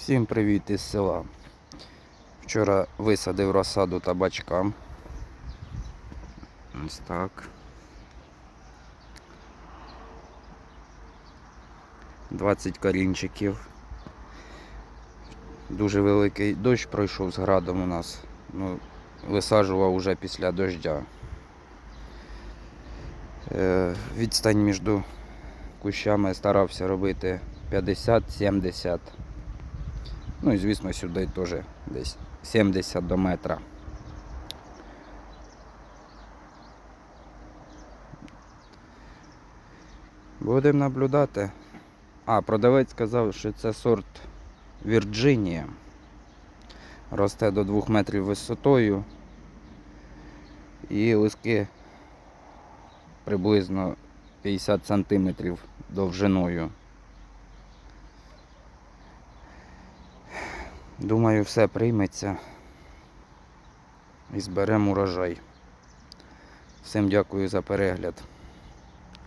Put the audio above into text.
Всім привіт із села. Вчора висадив розсаду табачка. Ось так. Двадцять корінчиків. Дуже великий дощ пройшов з градом у нас. Ну, висаджував уже після дождя. Е, відстань між кущами старався робити 50-70. Ну і звісно сюди теж десь 70 до метра. Будемо наблюдати. А, продавець сказав, що це сорт Вірджинія. Росте до 2 метрів висотою. І листки приблизно 50 сантиметрів довжиною. Думаю, все прийметься і зберемо урожай. Всім дякую за перегляд.